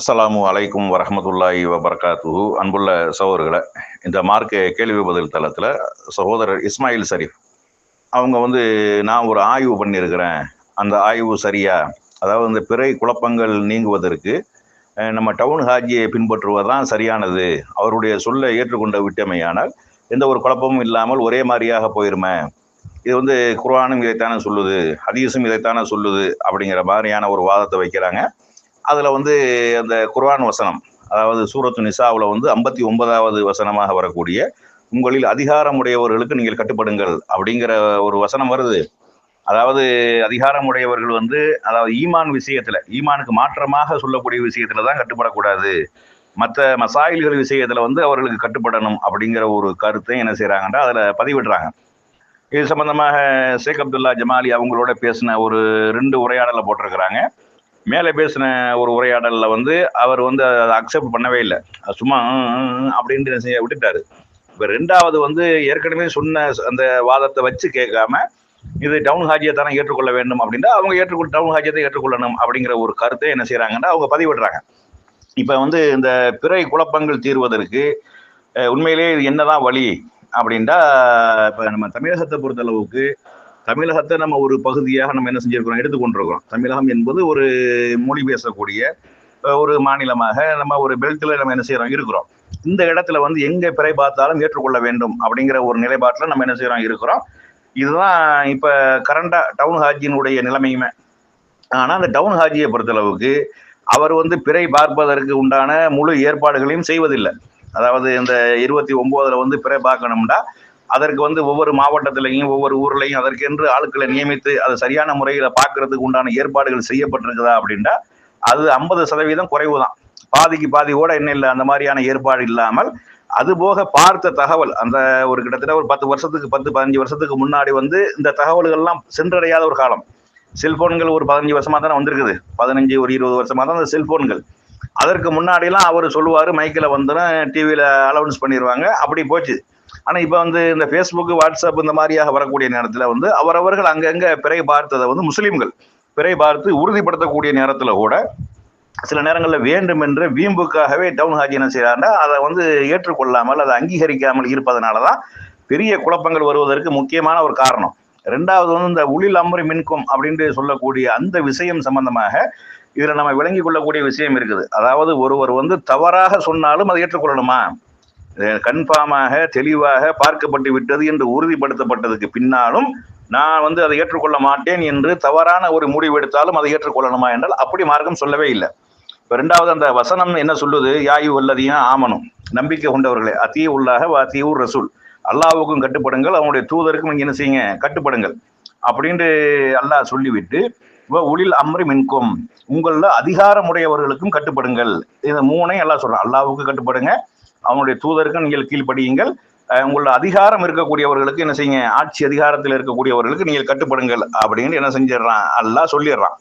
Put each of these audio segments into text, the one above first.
அஸ்லாமு அலைக்கும் வரமத்துல்லாஹி வபர்காத்து அன்புள்ள சகோதரர்களை இந்த மார்க்க கேள்வி பதில் தளத்தில் சகோதரர் இஸ்மாயில் ஷரீஃப் அவங்க வந்து நான் ஒரு ஆய்வு பண்ணியிருக்கிறேன். அந்த ஆய்வு சரியா? அதாவது இந்த பிறை குழப்பங்கள் நீங்குவதற்கு நம்ம டவுன் ஹாஜியை பின்பற்றுவது தான் சரியானது? அவருடைய சொல்லை ஏற்றுக்கொண்ட விட்டமையானால் எந்த ஒரு குழப்பமும் இல்லாமல் ஒரே மாதிரியாக போயிருமே. இது வந்து குர்ஆனும் இதைத்தானே சொல்லுது ஹதீஸும் இதைத்தானே சொல்லுது அப்படிங்கிற மாதிரியான ஒரு வாதத்தை வைக்கிறாங்க. அதில் வந்து அந்த குர்ஆன் வசனம் அதாவது சூரத்து நிசாவில் வந்து ஐம்பத்தி ஒன்பதாவது வசனமாக வரக்கூடிய உங்களில் அதிகாரமுடையவர்களுக்கு நீங்கள் கட்டுப்படுங்கள் அப்படிங்கிற ஒரு வசனம் வருது. அதாவது அதிகாரமுடையவர்கள் வந்து அதாவது ஈமான் விஷயத்தில் ஈமானுக்கு மாற்றமாக சொல்லக்கூடிய விஷயத்தில் தான் கட்டுப்படக்கூடாது. மற்ற மசாயில்கள் விஷயத்தில் வந்து அவர்களுக்கு கட்டுப்படணும் அப்படிங்கிற ஒரு கருத்தை என்ன செய்றாங்கன்னா அதில் பதிவிடுறாங்க. இது சம்பந்தமாக ஷேக் அப்துல்லா ஜமாலி அவங்களோட பேசின ஒரு ரெண்டு உரையாடலை போட்டிருக்கிறாங்க. மேலே பேசின ஒரு உரையாடலில் வந்து அவர் வந்து அதை அக்செப்ட் பண்ணவே இல்லை. அது சும்மா அப்படின்ட்டு செய்ய விட்டுட்டாரு. இப்போ ரெண்டாவது வந்து ஏற்கனவே சொன்ன அந்த வாதத்தை வச்சு கேட்காம இது டவுன் ஹாஜியை தானே ஏற்றுக்கொள்ள வேண்டும் அப்படின்னா அவங்க ஏற்றுக்கொள் டவுன் ஹாஜியத்தை ஏற்றுக்கொள்ளணும் அப்படிங்கிற ஒரு கருத்தை என்ன செய்கிறாங்கன்னா அவங்க பதிவிடுறாங்க. இப்போ வந்து இந்த பிறை குழப்பங்கள் தீர்வதற்கு உண்மையிலேயே இது என்னதான் வழி அப்படின்டா இப்போ நம்ம தமிழகத்தை பொறுத்தளவுக்கு தமிழகத்தை நம்ம ஒரு பகுதியாக நம்ம என்ன செஞ்சிருக்கிறோம்? எடுத்துக்கொண்டிருக்கிறோம். தமிழகம் என்பது ஒரு மொழி பேசக்கூடிய ஒரு மாநிலமாக நம்ம ஒரு பெல்ட்டில் நம்ம என்ன செய்கிறோம் இருக்கிறோம். இந்த இடத்துல வந்து எங்கே பிறை பார்த்தாலும் ஏற்றுக்கொள்ள வேண்டும் அப்படிங்கிற ஒரு நிலைப்பாட்டில் நம்ம என்ன செய்கிறோம் இருக்கிறோம். இதுதான் இப்போ கரண்டாக டவுன் ஹாஜியினுடைய நிலைமையுமே. ஆனால் அந்த டவுன் ஹாஜியை பொறுத்தளவுக்கு அவர் வந்து பிறை பார்ப்பதற்கு உண்டான முழு ஏற்பாடுகளையும் செய்வதில்லை. அதாவது இந்த இருபத்தி ஒம்போதில் வந்து பிறை பார்க்கணும்னா அதற்கு வந்து ஒவ்வொரு மாவட்டத்திலையும் ஒவ்வொரு ஊர்லையும் அதற்கென்று ஆட்களை நியமித்து அதை சரியான முறையில் பார்க்கறதுக்கு உண்டான ஏற்பாடுகள் செய்யப்பட்டிருக்குதா அப்படின்னா அது ஐம்பது சதவீதம் குறைவு தான் பாதிக்கு பாதி கூட என்ன இல்லை அந்த மாதிரியான ஏற்பாடு இல்லாமல் அது போக பார்த்த தகவல் அந்த ஒரு கிட்டத்தட்ட ஒரு பத்து வருஷத்துக்கு பத்து பதினஞ்சு வருஷத்துக்கு முன்னாடி வந்து இந்த தகவல்கள்லாம் சென்றடையாத ஒரு காலம். செல்போன்கள் ஒரு பதினஞ்சு வருஷமா தானே வந்திருக்குது. பதினஞ்சு ஒரு இருபது வருஷமா தான் அந்த செல்போன்கள். அதற்கு முன்னாடிலாம் அவர் சொல்லுவார் மைக்கில் வந்துடும் டிவியில் அலௌன்ஸ் பண்ணிடுவாங்க அப்படி போச்சு. ஆனால் இப்போ வந்து இந்த ஃபேஸ்புக் வாட்ஸ்அப் இந்த மாதிரியாக வரக்கூடிய நேரத்தில் வந்து அவரவர்கள் அங்கங்கே பிறை பார்த்ததை வந்து முஸ்லீம்கள் பிறை பார்த்து உறுதிப்படுத்தக்கூடிய நேரத்தில் கூட சில நேரங்களில் வேண்டும் என்று வீம்புக்காகவே டவுன் ஹாஜி என்ன அதை வந்து ஏற்றுக்கொள்ளாமல் அதை அங்கீகரிக்காமல் இருப்பதனால தான் பெரிய குழப்பங்கள் வருவதற்கு முக்கியமான ஒரு காரணம். ரெண்டாவது வந்து இந்த உளில் அம்பு மின்கும் அப்படின்ட்டு சொல்லக்கூடிய அந்த விஷயம் சம்பந்தமாக இதில் நம்ம விளங்கி கொள்ளக்கூடிய விஷயம் இருக்குது. அதாவது ஒருவர் வந்து தவறாக சொன்னாலும் அதை ஏற்றுக்கொள்ளணுமா? கன்ஃபார்மாக தெளிவாக பார்க்கப்பட்டு விட்டது என்று உறுதிப்படுத்தப்பட்டதுக்கு பின்னாலும் நான் வந்து அதை ஏற்றுக்கொள்ள மாட்டேன் என்று தவறான ஒரு முடிவு எடுத்தாலும் அதை ஏற்றுக்கொள்ளணுமா என்றால் அப்படி மார்க்கம் சொல்லவே இல்லை. இப்போ ரெண்டாவது அந்த வசனம் என்ன சொல்லுது? யாயு வல்லதியும் ஆமனும் நம்பிக்கை கொண்டவர்களே அத்திய உள்ளாக அத்தியூர் ரசூல். அல்லாவுக்கும் கட்டுப்படுங்கள் அவனுடைய தூதருக்கும் நீங்கள் என்ன செய்யுங்க? கட்டுப்படுங்கள். அப்படின்ட்டு அல்லாஹ் சொல்லிவிட்டு "வ உளில் அம்ரி மின்கும். உங்களில் அதிகாரமுடையவர்களுக்கும் கட்டுப்படுங்கள். இந்த மூணையும் எல்லாம் சொல்கிறேன் அல்லாவுக்கு கட்டுப்படுங்க அவனுடைய தூதருக்கும் நீங்கள் கீழ்ப்படியுங்கள். உங்களோட அதிகாரம் இருக்கக்கூடியவர்களுக்கு என்ன செய்யுங்க? ஆட்சி அதிகாரத்தில் இருக்கக்கூடியவர்களுக்கு நீங்கள் கட்டுப்படுங்கள் அப்படின்னு என்ன செஞ்சிடறான்? அல்லாஹ் சொல்லிடுறான்.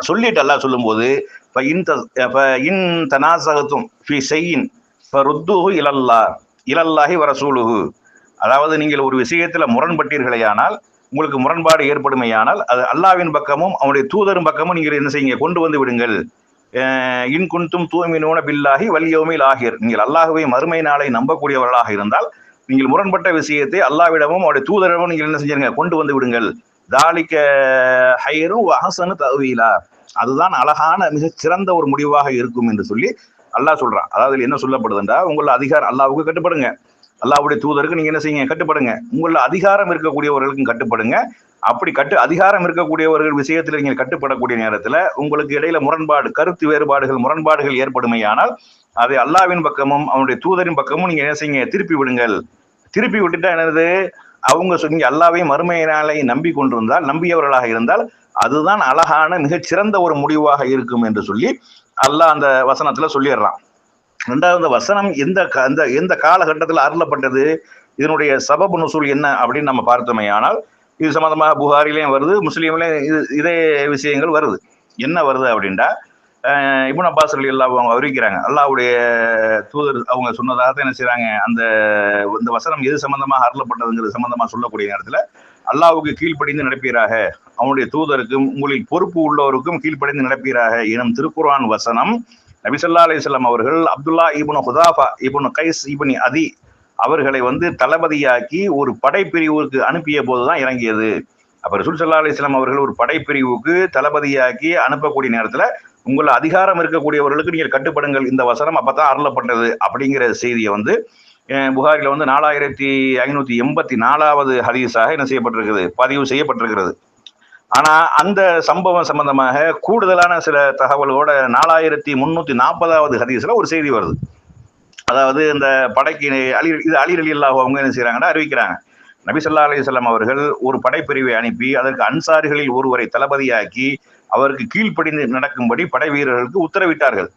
சொல்லிட்டு அல்லாஹ் சொல்லும்போது இப்போ இன் த- இப்போ இன் தனாசகத்தும் ஃபி செய்யின் ருத்துஹு இலல்லா இலல்லாஹி வரசூலுஹு அதாவது நீங்கள் ஒரு விஷயத்தில் முரண்பட்டீர்களேயானால் உங்களுக்கு முரண்பாடு ஏற்படுமையானால் அது அல்லாவின் பக்கமும் அவனுடைய தூதரும் பக்கமும் நீங்கள் என்ன செய்யுங்க? கொண்டு வந்து விடுங்கள். இன் குன்தும் தூய்மினூன பில்லாகி வலியோமில் ஆகிர். நீங்கள் அல்லாஹுவை மறுமை நாளை நம்பக்கூடியவர்களாக இருந்தால் நீங்கள் முரண்பட்ட விஷயத்தை அல்லாவிடமும் அவருடைய தூதரிடமும் நீங்கள் என்ன செஞ்சிருங்க கொண்டு வந்து விடுங்கள். தாலிக்க ஹையரும் அஹசனு தகுவீலா அதுதான் அழகான மிகச்சிறந்த ஒரு முடிவாக இருக்கும் என்று சொல்லி அல்லாஹ் சொல்றான். அதாவது என்ன சொல்லப்படுதுன்றா உங்களை அதிகாரம் அல்லாவுக்கு கட்டுப்படுங்க. அல்லாவுடைய தூதருக்கு நீங்க என்ன செய்யுங்க? கட்டுப்படுங்க. உங்களில் அதிகாரம் இருக்கக்கூடியவர்களுக்கும் கட்டுப்படுங்க. அப்படி கட்டு அதிகாரம் இருக்கக்கூடியவர்கள் விஷயத்தில் நீங்கள் கட்டுப்படக்கூடிய நேரத்தில் உங்களுக்கு இடையில முரண்பாடு கருத்து வேறுபாடுகள் முரண்பாடுகள் ஏற்படுமையானால் அதை அல்லாவின் பக்கமும் அவனுடைய தூதரின் பக்கமும் நீங்க என்ன செய்யுங்க? திருப்பி விடுங்கள். திருப்பி விட்டுட்டா என்னது? அவங்க சொல்லி அல்லாவையும் மறுமை நம்பி கொண்டிருந்தால் நம்பியவர்களாக இருந்தால் அதுதான் அழகான மிகச்சிறந்த ஒரு முடிவாக இருக்கும் என்று சொல்லி அல்லாஹ் அந்த வசனத்துல சொல்லிடுறான். ரெண்டாவது வசனம் எந்த க- அந்த எந்த காலகட்டத்தில் அருளப்பட்டது? இதனுடைய சபபு நுசூல் என்ன அப்படின்னு நம்ம பார்த்தோமே. ஆனால் இது சம்மந்தமாக புகாரிலையும் வருது முஸ்லீம்லையும் இது இதே விஷயங்கள் வருது. என்ன வருது அப்படின்டா இபுன் அப்பாஸ் அலி அல்லாஹ் அவங்க அறிவிக்கிறாங்க. அல்லாவுடைய தூதர் அவங்க சொன்னதாக தான் என்ன செய்கிறாங்க அந்த இந்த வசனம் எது சம்மந்தமாக அருளப்பட்டதுங்கிறது சம்மந்தமாக சொல்லக்கூடிய நேரத்தில் அல்லாவுக்கு கீழ்ப்படிந்து நடப்பீராக. அவனுடைய தூதருக்கும் உங்களில் பொறுப்பு உள்ளவருக்கும் கீழ்ப்படிந்து நடப்பீராக. எனும் திருக்குரான் வசனம் நபிசல்லா அலிஸ்லாம் அவர்கள் Abdullah ibn Hudhafa ibn Qais ibn Adi அவர்களை வந்து தளபதியாக்கி ஒரு படைப்பிரிவுக்கு அனுப்பிய போதுதான் இறங்கியது. அப்போ ரசூல் சல்லா அலிஸ்லாம் அவர்கள் ஒரு படைப்பிரிவுக்கு தளபதியாக்கி அனுப்பக்கூடிய நேரத்தில் உங்களை அதிகாரம் இருக்கக்கூடியவர்களுக்கு நீங்கள் கட்டுப்படுங்கள் இந்த வசனம் அப்பதான் அருளப்பட்டது அப்படிங்கிற செய்தியை வந்து புகாரில் வந்து நாலாயிரத்தி ஐநூற்றி எண்பத்தி நாலாவது ஹதீஸாக என்ன செய்யப்பட்டிருக்குது? பதிவு செய்யப்பட்டிருக்கிறது. ஆனா அந்த சம்பவம் சம்பந்தமாக கூடுதலான சில தகவல்களோட நாலாயிரத்தி முன்னூத்தி நாற்பதாவது ஹதீஸ்ல ஒரு செய்தி வருது. அதாவது இந்த படைக்கு அலி இது அலி அலி அவங்க என்ன செய்யறாங்கன்னா அறிவிக்கிறாங்க. நபிசல்லா அலிசல்லாம் அவர்கள் ஒரு படைப்பிரிவை அனுப்பி அதற்கு அன்சாரிகளில் ஒருவரை தளபதியாக்கி அவருக்கு கீழ்ப்படிந்து நடக்கும்படி படை வீரர்களுக்கு உத்தரவிட்டார்கள்.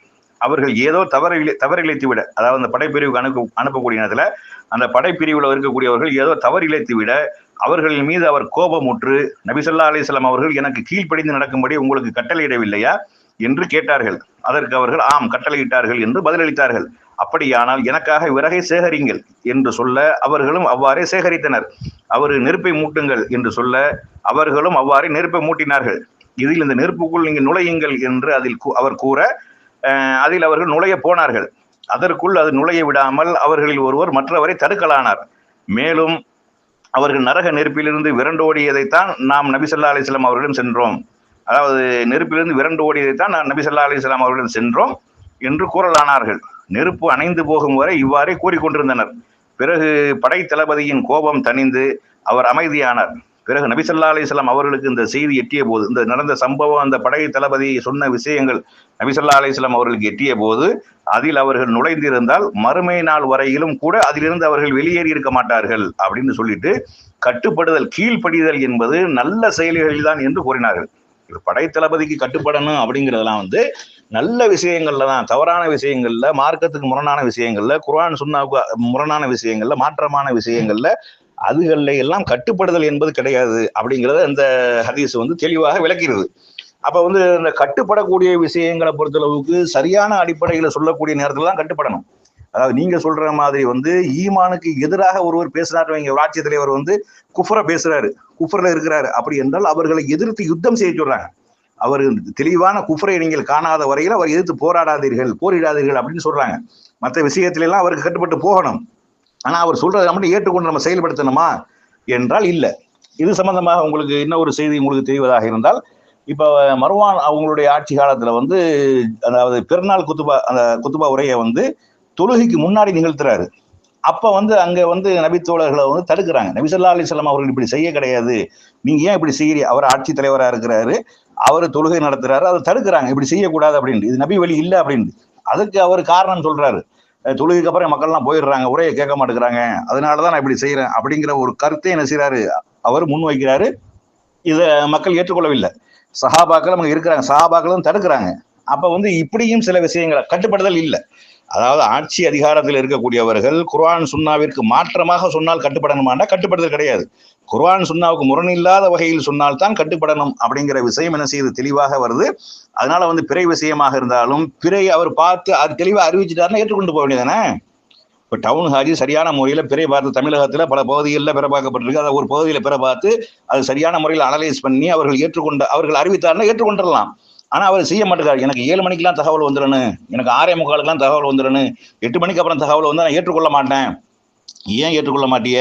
அவர்கள் ஏதோ தவறு தவறு இழைத்து விட அதாவது அந்த படைப்பிரிவுக்கு அனுப்ப அனுப்பக்கூடிய நேரத்தில் அந்த படைப்பிரிவில் இருக்கக்கூடியவர்கள் ஏதோ தவறு இழைத்து விட அவர்களின் மீது அவர் கோபமுற்று நபிசல்லா அலிஸ்லாம் அவர்கள் எனக்கு கீழ்ப்படிந்து நடக்கும்படி உங்களுக்கு கட்டளையிடவில்லையா? என்று கேட்டார்கள். அதற்கு அவர்கள் ஆம் கட்டளையிட்டார்கள் என்று பதிலளித்தார்கள். அப்படியானால் எனக்காக விறகை சேகரிங்கள் என்று சொல்ல அவர்களும் அவ்வாறே சேகரித்தனர். அவர் நெருப்பை மூட்டுங்கள் என்று சொல்ல அவர்களும் அவ்வாறே நெருப்பை மூட்டினார்கள். இதில் இந்த நெருப்புக்குள் நீங்கள் நுழையுங்கள் என்று அதில் கூ- அவர் கூற அதில் அவர்கள் நுழைய போனார்கள். அதற்குள் அது நுழைய விடாமல் அவர்களில் ஒருவர் மற்றவரை தடுக்கலானார். மேலும் அவர்கள் நரக நெருப்பிலிருந்து விரண்டு ஓடியதைத்தான் நாம் நபி ஸல்லல்லாஹு அவர்களிடம் சென்றோம். அதாவது நெருப்பிலிருந்து விரண்டு ஓடியதைத்தான் நான் நபி ஸல்லல்லாஹு அவர்களிடம் சென்றோம் என்று கூறலானார்கள். நெருப்பு அணைந்து போகும் வரை இவ்வாறே கூறிக்கொண்டிருந்தனர். பிறகு படை தளபதியின் கோபம் தணிந்து அவர் அமைதியானார். பிறகு நபிசல்லா அலிஸ்லாம் அவர்களுக்கு இந்த செய்தி எட்டிய போது இந்த நடந்த சம்பவம் அந்த படை தளபதி சொன்ன விஷயங்கள் நபிசல்லா அலிஸ்லாம் அவர்களுக்கு எட்டிய போது அதில் அவர்கள் நுழைந்திருந்தால் மறுமை நாள் வரையிலும் கூட அதிலிருந்து அவர்கள் வெளியேறி இருக்க மாட்டார்கள் அப்படின்னு சொல்லிட்டு கட்டுப்படுதல் கீழ்ப்படிதல் என்பது நல்ல செயல்களில் தான் என்று கூறினார்கள். இது படை தளபதிக்கு கட்டுப்படணும் அப்படிங்கிறதெல்லாம் வந்து நல்ல விஷயங்கள்ல தான் தவறான விஷயங்கள்ல மார்க்கத்துக்கு முரணான விஷயங்கள்ல குர்ஆன் சுன்னாவுக்கு முரணான விஷயங்கள்ல மாற்றமான விஷயங்கள்ல அதுகளில் எல்லாம் கட்டுப்படுதல் என்பது கிடையாது அப்படிங்கிறத அந்த ஹதீஸ் வந்து தெளிவாக விளக்கிறது. அப்போ வந்து இந்த கட்டுப்படக்கூடிய விஷயங்களை பொறுத்தளவுக்கு சரியான அடிப்படையில் சொல்லக்கூடிய நேரத்தில் தான் கட்டுப்படணும். அதாவது நீங்க சொல்ற மாதிரி வந்து ஈமானுக்கு எதிராக ஒருவர் பேசுறாரு வைங்க. ஒரு ஆட்சி தலைவர் வந்து குஃப்ர பேசுறாரு. குஃப்ரில் இருக்கிறாரு. அப்படி என்றால் அவர்களை எதிர்த்து யுத்தம் செய்ய சொல்றாங்க. அவர் தெளிவான குஃப்ரை நீங்கள் காணாத வரையில் அவர் எதிர்த்து போராடாதீர்கள் போரிடாதீர்கள் அப்படின்னு சொல்றாங்க. மற்ற விஷயத்துல எல்லாம் அவருக்கு கட்டுப்பட்டு போகணும். ஆனா அவர் சொல்றதை மட்டும் ஏற்றுக்கொண்டு நம்ம செயல்படுத்தணுமா என்றால் இல்லை. இது சம்பந்தமாக உங்களுக்கு இன்னும் ஒரு செய்தி உங்களுக்கு தெரிவதாக இருந்தால் இப்போ மர்வான் அவங்களுடைய ஆட்சி காலத்தில் வந்து அதாவது பெருநாள் குத்துபா அந்த குத்துபா உரையை வந்து தொழுகைக்கு முன்னாடி நிகழ்த்துறாரு. அப்போ வந்து அங்கே வந்து நபித்தோழர்களை வந்து தடுக்கிறாங்க. நபி ஸல்லல்லாஹு அவர்கள் இப்படி செய்ய கிடையாது. நீங்கள் ஏன் இப்படி செய்கிறீ அவர் ஆட்சி தலைவராக இருக்கிறாரு. அவர் தொழுகை நடத்துறாரு. அதை தடுக்கிறாங்க. இப்படி செய்யக்கூடாது அப்படின்ட்டு. இது நபி வழி இல்லை அப்படின்ட்டு. அதுக்கு அவர் காரணம் சொல்கிறாரு தொழுகைக்கு அப்புறம் மக்கள்லாம் போயிடுறாங்க உரையை கேட்க மாட்டேங்கிறாங்க. அதனாலதான் நான் இப்படி செய்கிறேன் அப்படிங்கிற ஒரு கருத்தை என்ன செய்கிறாரு அவர் முன் வைக்கிறாரு. இதை மக்கள் ஏற்றுக்கொள்ளவில்லை. சஹாபாக்கள் அவங்க இருக்கிறாங்க சஹாபாக்களும் தடுக்கிறாங்க. அப்போ வந்து இப்படியும் சில விஷயங்களை கட்டுப்படுதல் இல்லை. அதாவது ஆட்சி அதிகாரத்தில் இருக்கக்கூடியவர்கள் குர்ஆன் சுன்னாவிற்கு மாற்றமாக சொன்னால் கட்டுப்படணுமாண்டா? கட்டுப்படுதல் கிடையாது. குர்ஆன் சுன்னாவுக்கு முரணில்லாத வகையில் சொன்னால் தான் கட்டுப்படணும் அப்படிங்கிற விஷயம் என்ன செய்யுது? தெளிவாக வருது. அதனால வந்து பிறை விஷயமாக இருந்தாலும் பிறை அவர் பார்த்து அது தெளிவாக அறிவிச்சிட்டாருன்னா ஏற்றுக்கொண்டு போக வேண்டியதானே இப்போ டவுன் ஹாஜி சரியான முறையில் பிறை பார்த்து தமிழகத்தில் பல பகுதிகளில் பிறப்பாக்கப்பட்டிருக்கு அதை ஒரு பகுதியில் பிற பார்த்து அது சரியான முறையில் அனலைஸ் பண்ணி அவர்கள் ஏற்றுக்கொண்ட அவர்கள் அறிவித்தாருன்னா ஏற்றுக்கொண்டுடலாம். ஆனால் அவர் செய்ய மாட்டேங்கார் எனக்கு ஏழு மணிக்கெல்லாம் தகவல் வந்துடணும் எனக்கு ஆறே முக்காலுக்கெல்லாம் தகவல் வந்துடணும் எட்டு மணிக்கு அப்புறம் தகவல் வந்து நான் ஏற்றுக்கொள்ள மாட்டேன். ஏன் ஏற்றுக்கொள்ள மாட்டிய?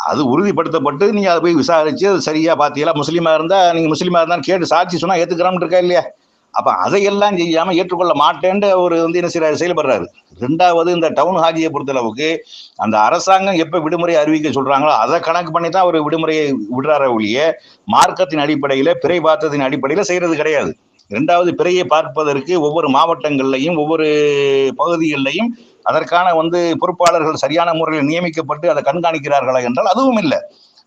அது உறுதிப்படுத்தப்பட்டு நீங்கள் அதை போய் விசாரித்து அது சரியாக பார்த்தீங்களா முஸ்லீமாக இருந்தால் நீங்கள் முஸ்லீமாக இருந்தால் கேட்டு சாட்சி சொன்னால் ஏத்துக்கிறான்னு இருக்கா இல்லையா? அப்போ அதையெல்லாம் செய்யாமல் ஏற்றுக்கொள்ள மாட்டேன்ட்டு அவர் வந்து என்ன செய்கிறார் செயல்படுறாரு. ரெண்டாவது இந்த டவுன் ஹாஜியை பொறுத்தளவுக்கு அந்த அரசாங்கம் எப்போ விடுமுறை அறிவிக்க சொல்கிறாங்களோ அதை கணக்கு பண்ணி தான் அவர் விடுமுறையை விடுறார ஒழிய மார்க்கத்தின் அடிப்படையில் பிறை பார்த்ததின் அடிப்படையில் செய்கிறது கிடையாது. இரண்டாவது பிறையை பார்ப்பதற்கு ஒவ்வொரு மாவட்டங்கள்லையும் ஒவ்வொரு பகுதிகளிலையும் அதற்கான வந்து பொறுப்பாளர்கள் சரியான முறையில் நியமிக்கப்பட்டு அதை கண்காணிக்கிறார்களா என்றால் அதுவும் இல்லை.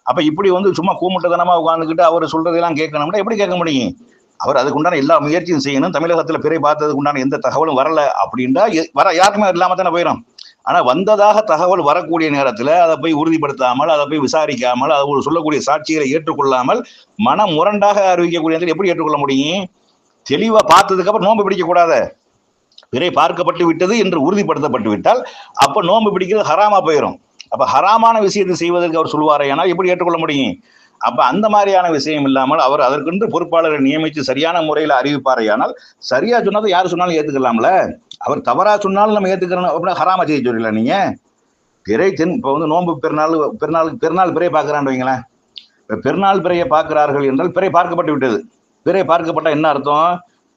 அப்போ இப்படி வந்து சும்மா கூமுட்டத்தனமா உட்காந்துக்கிட்டு அவர் சொல்றதெல்லாம் கேட்கணும்னா எப்படி கேட்க முடியும்? அவர் அதுக்குண்டான எல்லா முயற்சியும் செய்யணும். தமிழகத்தில் பிறை பார்த்ததுக்கு உண்டான எந்த தகவலும் வரல அப்படின்னா வர யாருக்குமே இல்லாமல் தானே போயிடும் ஆனால் வந்ததாக தகவல் வரக்கூடிய நேரத்தில் அதை போய் உறுதிப்படுத்தாமல் அதை போய் விசாரிக்காமல் அதை ஒரு சொல்லக்கூடிய சாட்சிகளை ஏற்றுக்கொள்ளாமல் மனம் முரண்டாக அறிவிக்கக்கூடிய நேரத்தில் எப்படி ஏற்றுக்கொள்ள முடியும்? தெளிவா பார்த்ததுக்கு அப்புறம் நோன்பு பிடிக்க பிறை பார்க்கப்பட்டு விட்டது என்று உறுதிப்படுத்தப்பட்டு விட்டால் அப்ப நோன்பு பிடிக்கிறது ஹராமா போயிடும் அப்ப ஹராமான விஷயத்தை செய்வதற்கு அவர் சொல்வாரே ஆனால் எப்படி ஏற்றுக்கொள்ள முடியும்? அப்ப அந்த மாதிரியான விஷயம் இல்லாமல் அவர் அதற்கென்று பொறுப்பாளரை நியமித்து சரியான முறையில் அறிவிப்பாரையானால் சரியா சொன்னதை யார் சொன்னாலும் ஏத்துக்கலாம்ல? அவர் தவறா சொன்னாலும் நம்ம ஏத்துக்கிறோம் அப்படின்னா ஹராமா செய்ய சொல்லல நீங்க? பிறை தென் இப்போ வந்து நோன்பு பெருநாள் பெருநாளுக்கு பெருநாள் பிறையை பார்க்குறான்னு வைங்களேன். இப்போ பெருநாள் பிறையை பார்க்கிறார்கள் என்றால் பிறை பார்க்கப்பட்டு விட்டது. பிறை பார்க்கப்பட்ட என்ன அர்த்தம்?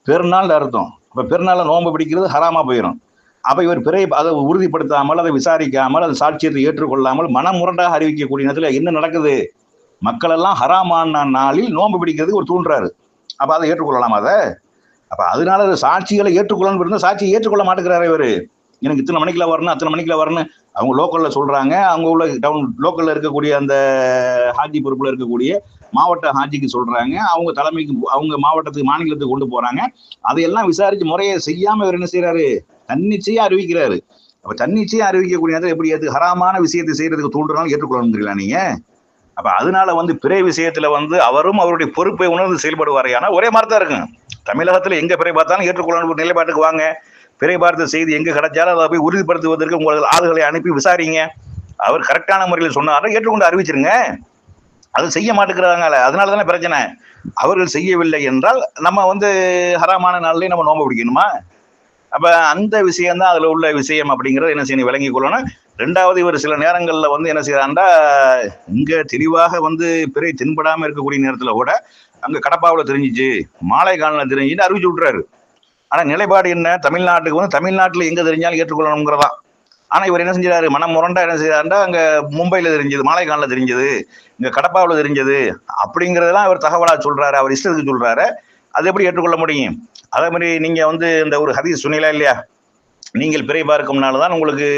பெருநாள் அர்த்தம். அப்போ பெருநாளை நோன்பு பிடிக்கிறது ஹராமா போயிடும் அப்போ இவர் பிறை அதை உறுதிப்படுத்தாமல் அதை விசாரிக்காமல் அது சாட்சியத்தை ஏற்றுக்கொள்ளாமல் மனமுரண்டாக அறிவிக்கக்கூடிய நேரத்தில் என்ன நடக்குது? மக்களெல்லாம் ஹராமான நாளில் நோன்பு பிடிக்கிறதுக்கு ஒரு தூண்டுறாரு அப்போ அதை ஏற்றுக்கொள்ளலாம் அதை? அப்போ அதனால அது சாட்சிகளை ஏற்றுக்கொள்ளணும் இருந்தால் சாட்சியை ஏற்றுக்கொள்ள மாட்டேங்கிறாரு இவரு. எனக்கு இத்தனை மணிக்குல வரணும் அத்தனை மணிக்குல வரணும் அவங்க லோக்கலில் சொல்கிறாங்க அவங்க உள்ள டவுன் லோக்கலில் இருக்கக்கூடிய அந்த ஹாஜி பொறுப்பில் இருக்கக்கூடிய மாவட்ட ஹாஜிக்கு சொல்றாங்க. அவங்க தலைமைக்கு அவங்க மாவட்டத்துக்கு மாநிலத்துக்கு கொண்டு போறாங்க. அதையெல்லாம் விசாரிச்சு முறையை செய்யாம இவர் என்ன செய்யறாரு தன்னிச்சையா அறிவிக்கிறாரு. அப்ப தன்னிச்சையா அறிவிக்கக்கூடிய நேரத்தில் எப்படி அது ஹராமான விஷயத்தை செய்யறதுக்கு தூண்டுறாலும் ஏற்றுக்கொள்ளணும் நீங்க? அப்ப அதனால வந்து பிறை விஷயத்துல வந்து அவரும் அவருடைய பொறுப்பை உணர்ந்து செயல்படுவாரே. ஆனா ஒரே மாதிரி தான் இருக்கும். தமிழகத்துல எங்க பிறை பார்த்தாலும் ஏற்றுக்கொள்ளணும் நிலைப்பாட்டுக்கு வாங்க. பிறை பார்த்த செய்தி எங்க கிடைச்சாலும் அதை போய் உறுதிப்படுத்துவதற்கு உங்களுக்கு ஆளுகளை அனுப்பி விசாரிங்க. அவர் கரெக்டான முறையில் சொன்னார் ஏற்றுக்கொண்டு அறிவிச்சிருங்க. அது செய்ய மாட்டேங்கிறாங்க அதனால தானே பிரச்சனை. அவர்கள் செய்யவில்லை என்றால் நம்ம வந்து ஹராமான நாள்லேயும் நம்ம நோம்பு பிடிக்கணுமா? அப்போ அந்த விஷயம்தான் அதில் உள்ள விஷயம் அப்படிங்கிறத என்ன செய்யணும் விளங்கி கொள்ளணும். ரெண்டாவது இவர் சில நேரங்களில் வந்து என்ன செய்யறாண்டா இங்கே தெளிவாக வந்து பிறை தென்படாமல் இருக்கக்கூடிய நேரத்தில் கூட அங்கே கடப்பாவில் தெரிஞ்சிச்சு மாலை காலில் தெரிஞ்சுன்னு அறிவிச்சு விட்றாரு ஆனால் நிலைப்பாடு என்ன? தமிழ்நாட்டுக்கு வந்து தமிழ்நாட்டில் எங்கே தெரிஞ்சாலும் ஏற்றுக்கொள்ளணுங்கிறதான். ஆனா இவர் என்ன செஞ்சாரு மனம் முரண்டா என்ன செய்யறாருண்டா அங்க மும்பைல தெரிஞ்சது மாலைக்கானில் தெரிஞ்சது இங்க கடப்பாவில் தெரிஞ்சது அப்படிங்கறதெல்லாம் அவர் தகவலா சொல்றாரு அவர் இஷ்டத்துக்கு சொல்றாரு. அது எப்படி ஏற்றுக்கொள்ள முடியும்? அதே மாதிரி நீங்க வந்து இந்த ஒரு ஹதீஸ் சொன்னீங்களா இல்லையா? நீங்கள் பிறை பார்க்கும்னால தான் உங்களுக்கு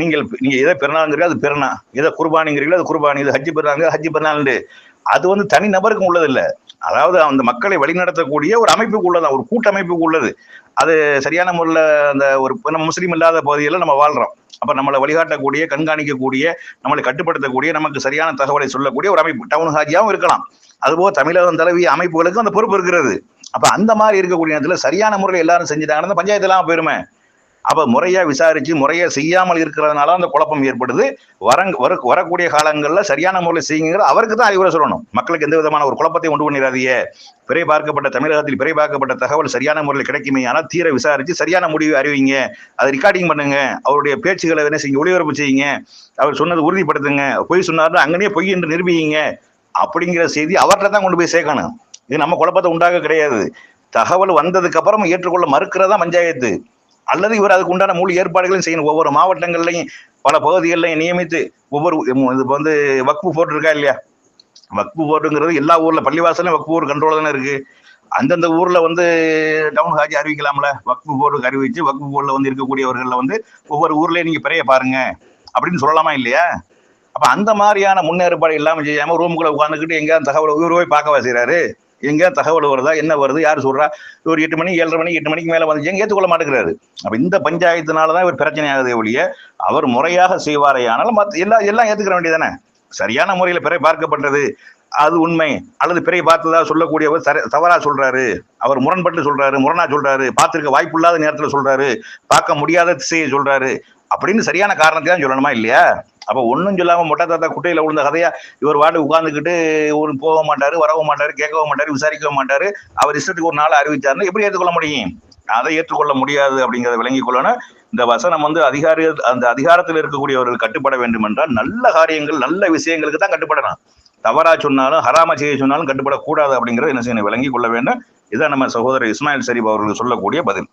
நீங்கள் பெரு- நீங்கள் எதை பிறநாளுங்கிறீங்களோ அது பிறனா எதை குர்பானிங்கிறீங்களோ அது குர்பானி. இது ஹஜ்ஜி பெருநாள் ஹஜ்ஜி பெருநாள் அது வந்து தனி நபருக்கு உள்ளது அதாவது அந்த மக்களை வழிநடத்தக்கூடிய ஒரு அமைப்புக்கு உள்ளதான் ஒரு கூட்டமைப்புக்கு உள்ளது. அது சரியான முறையில் அந்த ஒரு நம்ம முஸ்லீம் இல்லாத பகுதியில் நம்ம வாழ்றோம். அப்ப நம்மளை வழிகாட்டக்கூடிய கண்காணிக்கக்கூடிய நம்மளை கட்டுப்படுத்தக்கூடிய நமக்கு சரியான தகவலை சொல்லக்கூடிய ஒரு அமைப்பு. டவுன் ஹாஜியாகவும் இருக்கலாம். அதுபோக தமிழகம் தழுவிய அமைப்புகளுக்கும் அந்த பொறுப்பு இருக்கிறது. அப்ப அந்த மாதிரி இருக்கக்கூடிய நேரத்தில் சரியான முறையில் எல்லாரும் செஞ்சுட்டாங்கன்னா பஞ்சாயத்துலாம் போயிருமே. அப்ப முறையா விசாரிச்சு முறையா செய்யாமல் இருக்கிறதுனால அந்த குழப்பம் ஏற்படுது. வரங் வர வரக்கூடிய காலங்கள்ல சரியான முறையில் செய்யுங்கிற அவருக்கு தான் அறிவுரை சொல்லணும். மக்களுக்கு எந்த விதமான ஒரு குழப்பத்தை உண்டு பண்ணிடாதீங்க. பிறை பார்க்கப்பட்ட தமிழகத்தில் பிறை பார்க்கப்பட்ட தகவல் சரியான முறையில் கிடைக்குமே ஆனால் தீர விசாரிச்சு சரியான முடிவு அறிவிங்க. அதை ரெக்கார்டிங் பண்ணுங்க. அவருடைய பேச்சுகளை என்ன செய்யுங்க ஒளிபரப்பு செய்யுங்க. அவர் சொன்னது உறுதிப்படுத்துங்க. பொய் சொன்னார்னா அங்கனே பொய் என்று நிரூபிங்க. அப்படிங்கிற செய்தி அவர்கிட்ட தான் கொண்டு போய் சேர்க்கணும். இது நம்ம குழப்பத்தை உண்டாக கிடையாது. தகவல் வந்ததுக்கு அப்புறம் ஏற்றுக்கொள்ள மறுக்கிறதா பஞ்சாயத்து அல்லது இவர் அதுக்கு உண்டான முழு ஏற்பாடுகளையும் செய்யணும். ஒவ்வொரு மாவட்டங்கள்லையும் பல பகுதிகளையும் நியமித்து ஒவ்வொரு இது வந்து வக்பு போர்ட் இருக்கா இல்லையா? வக்பு போர்டுங்கிறது எல்லா ஊர்ல பள்ளிவாசலையும் வக்பு போர்டு கண்ட்ரோல் தானே இருக்கு. அந்தந்த ஊர்ல வந்து டவுன் ஹாஜி அறிவிக்கலாம்ல. வக்பு போர்டுக்கு அறிவிச்சு வக்பு போர்டில் வந்து இருக்கக்கூடியவர்களில் வந்து ஒவ்வொரு ஊர்லயும் நீங்க பிறைய பாருங்க. அப்படின்னு சொல்லலாமா இல்லையா? அப்ப அந்த மாதிரியான முன்னேற்பாடு இல்லாமல் செய்யாம ரூமுக்குள்ள உட்காந்துக்கிட்டு எங்கேயாவது தகவலை உயிர் போய் பார்க்கவா செய்றாரு? எங்கேயா தகவல் வருதா என்ன வருது யார் சொல்றா? ஒரு எட்டு மணி ஏழரை மணி எட்டு மணிக்கு மேலே வந்து எங்க ஏற்றுக்கொள்ள மாட்டேங்கிறாரு. அப்போ இந்த பஞ்சாயத்தினால தான் இவர் பிரச்சனை ஆகுதே ஒழிய அவர் முறையாக செய்வாரே ஆனாலும் மத்த எல்லாம் எல்லாம் ஏற்றுக்கிற வேண்டியதானே சரியான முறையில் பிறை பார்க்கப்படுறது அது உண்மை. அல்லது பிறை பார்த்ததா சொல்லக்கூடியவர் சரி தவறாக சொல்கிறாரு அவர் முரண்பட்டு சொல்கிறாரு முரணா பார்த்துருக்க வாய்ப்பு வாய்ப்பில்லாத நேரத்தில் சொல்கிறாரு பார்க்க முடியாத திசையை சொல்கிறாரு அப்படின்னு சரியான காரணத்தை தான் சொல்லணுமா இல்லையா? அப்ப ஒன்றும் சொல்லாம மொட்டை தாத்தா குட்டையில விழுந்த கதையா இவர் வாடு உட்கார்ந்துக்கிட்டு ஒரு போக மாட்டாரு வரவும் மாட்டாரு கேட்கவும் மாட்டாரு விசாரிக்கவும் மாட்டாரு. அவர் இஷ்டத்துக்கு ஒரு நாள் அறிவிச்சாருன்னு எப்படி ஏற்றுக்கொள்ள முடியும்? அதை ஏற்றுக்கொள்ள முடியாது அப்படிங்கிறத விளங்கிக் கொள்ளணும். இந்த வசனம் வந்து அதிகாரி அந்த அதிகாரத்தில் இருக்கக்கூடியவர்கள் கட்டுப்பட வேண்டும் என்றால் நல்ல காரியங்கள் நல்ல விஷயங்களுக்கு தான் கட்டுப்படணும். தவறா சொன்னாலும் ஹராம செய்ய சொன்னாலும் கட்டுப்படக்கூடாது அப்படிங்கிறத என்ன செய்யணும்? விளங்கிக் கொள்ள வேண்டும். இதுதான் நம்ம சகோதரர் இஸ்மாயில் ஷரீப் அவர்கள் சொல்லக்கூடிய பதில்.